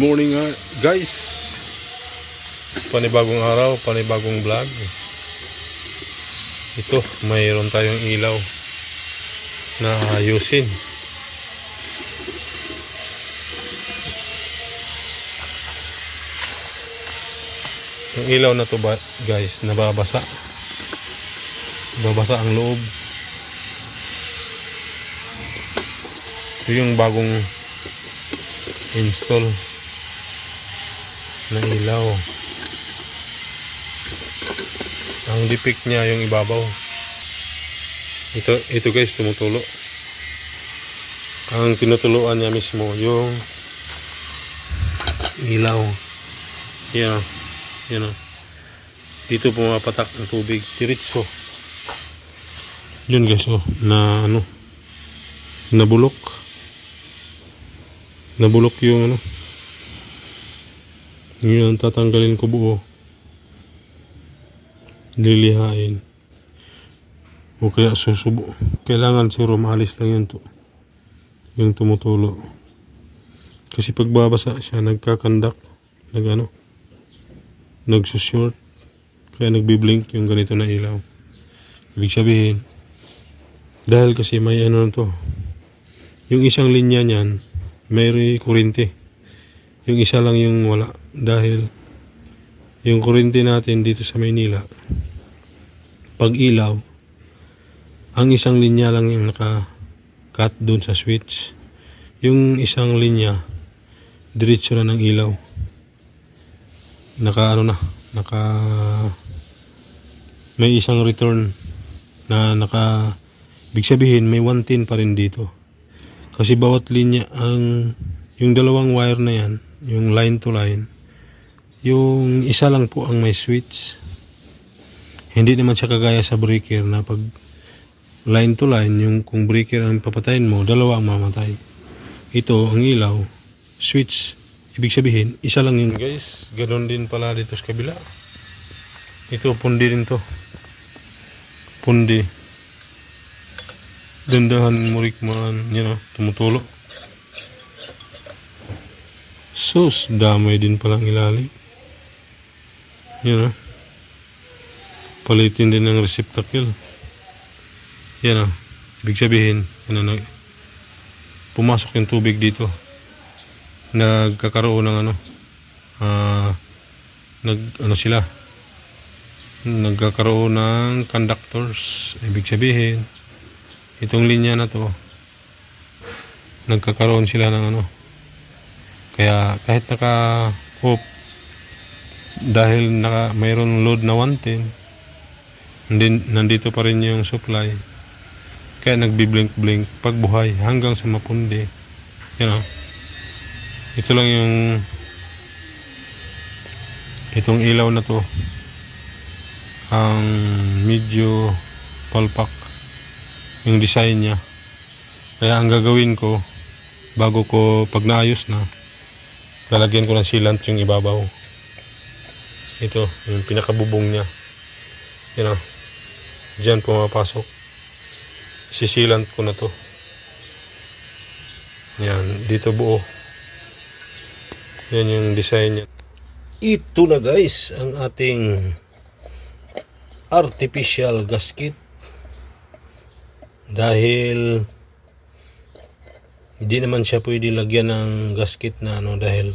morning ah, guys. Panibagong araw, panibagong vlog. Ito, mayroon tayong ilaw Na ayusin. Yung ilaw na to ba, guys, nababasa? Babasa ang loob. Ito yung bagong install na ilaw. Ang defect niya yung ibabaw. Ito, ito guys, tumutulo. Ang tinutuluan niya mismo yung ilaw. Yan. Yan. Dito pumapatak ng tubig. Diretso. Yun guys, oh, na ano, nabulok. Nabulok yung ano, yun, tatanggalin ko buo. Lilihain. O kaya susubo. Kailangan siguro maalis lang yun to. Yung tumutulo. Kasi pagbabasa siya, nagkakandak. Nag ano. Nagsushort. Kaya nagbiblink yung ganito na ilaw. Ibig sabihin, dahil kasi may ano na to. Yung isang linya niyan, may kurente. Yung isa lang yung wala dahil yung kuryente natin dito sa Maynila pag ilaw ang isang linya lang yung naka cut doon sa switch. Yung isang linya diretso na ng ilaw. Naka ano na naka may isang return na naka big sabihin may 110 pa rin dito. Kasi bawat linya ang yung dalawang wire na yan yung line to line, yung isa lang po ang may switch. Hindi naman siya kagaya sa breaker na pag line to line, yung kung breaker ang papatayin mo, dalawa ang mamatay. Ito, ang ilaw, switch. Ibig sabihin, isa lang yun. Guys, ganoon din pala dito sa kabila. Ito, pundi rin to. Pundi. Dandahan mo rikman, yun know, tumutulo. Sus, damay din palang ilalim. Yan ah. Palitin din ng receptacle. Yan ah. Ibig sabihin, yan ah, nag- pumasok yung tubig dito. Nagkakaroon ng ano, ah, nag, ano sila, nagkakaroon ng conductors. Ibig sabihin, itong linya na to, nagkakaroon sila ng ano, kaya kahit naka hope dahil naka mayroon load na 110 nandin, nandito pa rin yung supply. Kaya nagbi-blink blink pag buhay hanggang sa mapundi. You know? Ito lang yung itong ilaw na to. Ang medyo palpak yung design niya. Kaya ang gagawin ko bago ko pag naayos na lalagyan ko ng sealant yung ibabaw ito yung pinakabubong niya. You know dyan pumapasok. Sisilant ko na to. Yan dito buo. Yan yung design niya. Ito na guys ang ating artificial gasket dahil hindi naman siya pwede lagyan ng gasket na ano dahil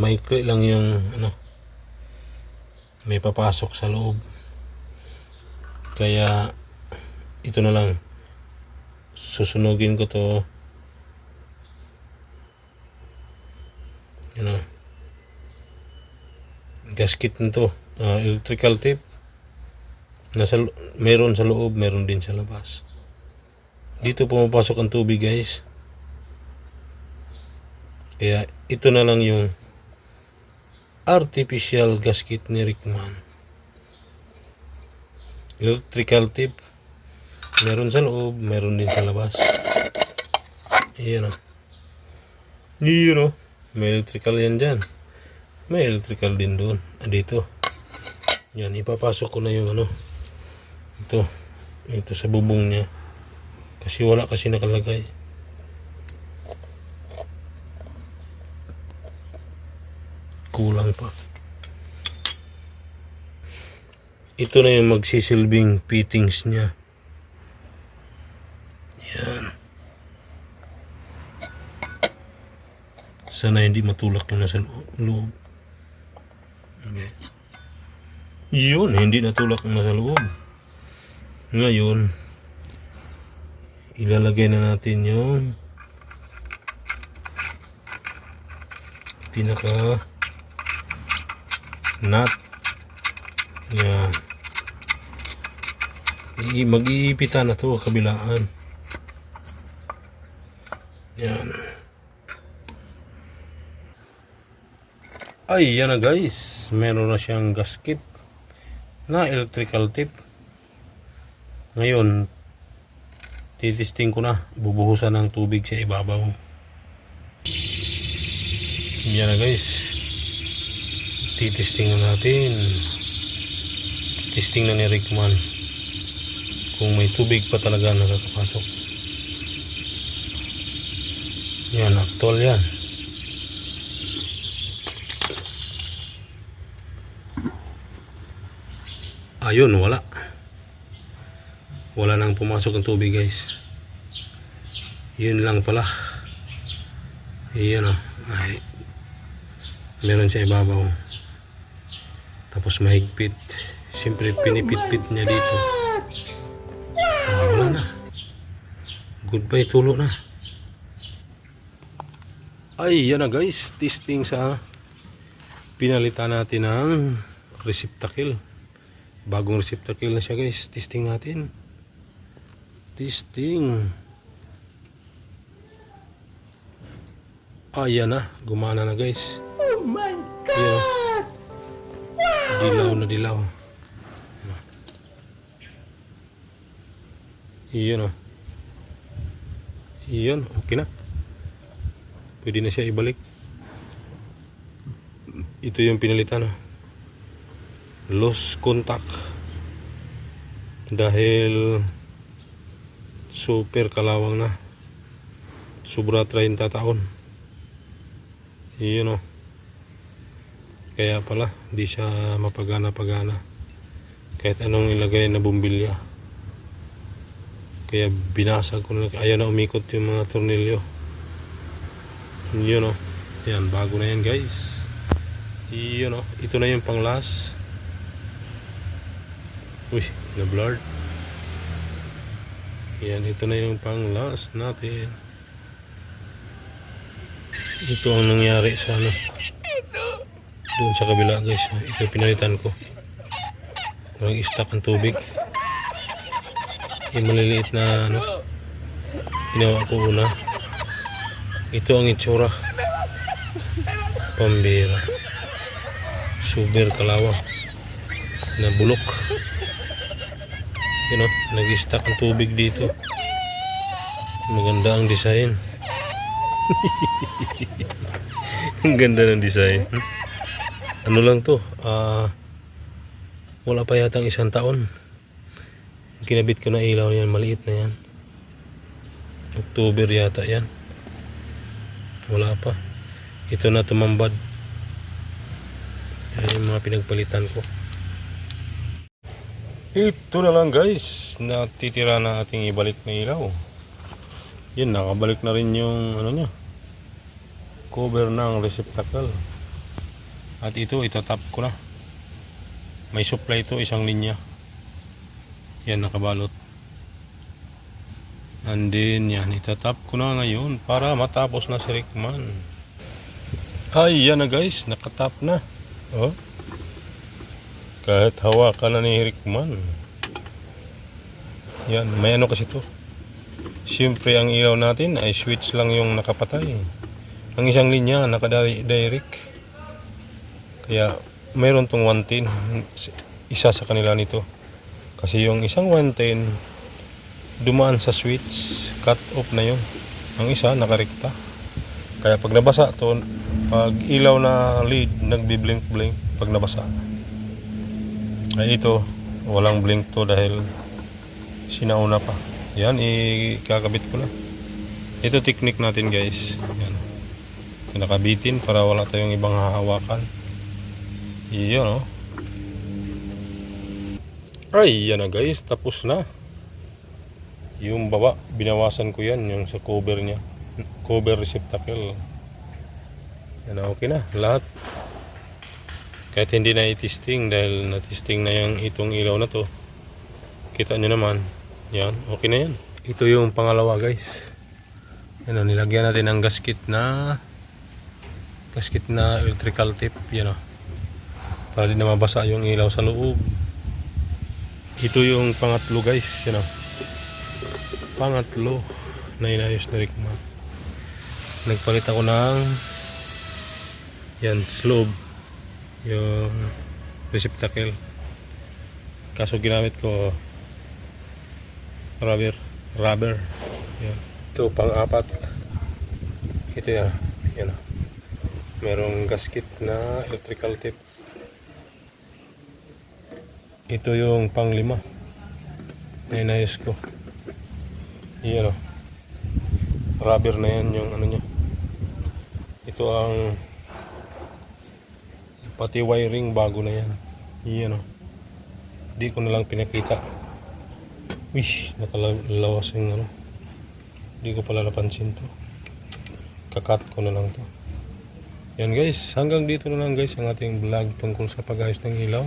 maikli lang yung ano may papasok sa loob. Kaya ito na lang. Susunugin ko to. You know gasket na to ah, electrical tape. Nasa meron sa loob meron din sa labas. Dito pumapasok ang tubig guys. Kaya ito na lang yung artificial gasket ni Rickman. Electrical tip. Meron sa loob, meron din sa labas. Ayan o. Ayan o. May electrical yan dyan. May electrical din doon. Ah, dito. Yan, ipapasok ko na yung ano. Ito. Ito sa bubong niya. Kasi wala kasi nakalagay. Kulang pa. Ito na yung magsisilbing fittings niya. Yan. Sana hindi matulak yung nasa loo- loob. Okay. Yun, hindi natulak yung nasa loob. Ngayon, ilalagay na natin yung pinaka nut. Yan. Mag-iipitan na to kabilaan. Yan. Ay, yan na guys. Meron na siyang gasket na electrical tip. Ngayon, titisting ko na. Bubuhusan ng tubig sa ibabaw. Yan na guys. Titisting na natin. Testing na ni Rickman. Kung may tubig pa talaga nakakapasok. Yan, actual yan. Ayun, wala. Wala nang pumasok ng tubig guys. Yun lang pala. Iyan o. Ay, meron sa ibabaw. Tapos mahigpit. Siyempre pinipit-pit niya dito. Ah, wala na. Goodbye, tulo na. Ay, yan na guys. Testing sa pinalitan natin ng receptacle. Bagong receptacle na siya guys. Testing natin. Testing. Ayan na. Gumana na guys. Oh my. God! Dilaw na dilaw. Iyon o. Iyon. Okay na. Pwede na siya ibalik. Ito yung pinalitan. oh. Lost contact. Dahil super kalawang na. Sobra 30 taon. Iyon o. Kaya pala, di siya mapagana-pagana. Kahit anong ilagay na bumbilya. Kaya binasag ko na. Ayaw na umikot yung mga tornilyo. Yun o. Yan, bago na yan guys. Yun o. Ito na yung pang last. Uy, na blurred. Yan, ito na yung pang last natin. Ito ang nangyari sa ano. Doon sa kabila guys. Ito pinalitan ko. Walang stock ang tubig. Yung maliliit na ano. Ginawa ko una. Ito ang itsura. Pambira. Super kalawa. Na bulok. Yun o. Nag-stock ang tubig dito. Maganda ang design. ang ganda ng design. Ano lang to? Ah... wala pa yatang isang taon. Kinabit ko na ilaw yan. Maliit na yan. October yata yan. Wala pa. Ito na tumambad. Yan yung mga pinagpalitan ko. Ito na lang guys. Natitira na ating ibalik na ilaw. Yun, nakabalik na rin yung ano niya. Cover ng receptacle. At ito, itatap ko na. May supply ito, isang linya. Yan, nakabalot. And then, yan, itatap ko na ngayon para matapos na si Rickman. Ay, yan na guys, nakatap na. Oh. Kahit hawakan na ni Rickman. Yan, may ano kasi to. Siyempre, ang ilaw natin ay switch lang yung nakapatay. Ang isang linya, nakadirect. Kaya, mayroon tong 110. Isa sa kanila nito. Kasi yung isang 110, dumaan sa switch, cut off na yun. Ang isa, nakarekta. Kaya pag nabasa to, pag ilaw na lead, nagbi-blink-blink pag nabasa. Ay ito, walang blink to dahil sinauna pa. Yan, ikakabit ko na. Ito technique natin guys. Yan. Nakabitin para wala tayong ibang hahawakan. Iyon oh. Ay, yan na guys. Tapos na. Yung baba, binawasan ko yan. Yung sa cover niya. Cover receptacle. Yan na, okay na. Lahat. Kahit hindi na i-testing dahil na-testing na yung itong ilaw na to. Kita nyo naman. Yan, okay na yan. Ito yung pangalawa guys. Yan o, nilagyan natin ng gasket na gasket na electrical tape. Yan o. Para di na mabasa yung ilaw sa loob. Ito yung pangatlo guys. Yan o. Pangatlo na inayos na Rickman. Nagpalit ako ng yan, slope yung receptacle kaso ginamit ko rubber rubber yan ito pang apat ito yan yan merong gasket na electrical tape ito yung pang lima na inayos ko yan o rubber na yan yung ano niya ito ang Pati wiring bago na yan. Yan o. Di ko na lang pinakita. Wish, nakalawas yung ano. Di ko pala napansin to. Kakat ko na lang to. Yan guys, hanggang dito na lang guys ang ating vlog tungkol sa pag-ayos ng ilaw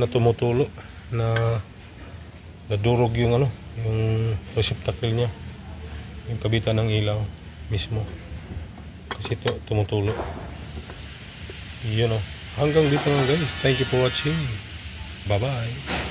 na tumutulo na nadurog yung ano, yung receptacle niya. Yung kabitan ng ilaw mismo. Kasi ito tumutulo. Yun o. Hanggang dito lang guys. Thank you for watching. Bye-bye.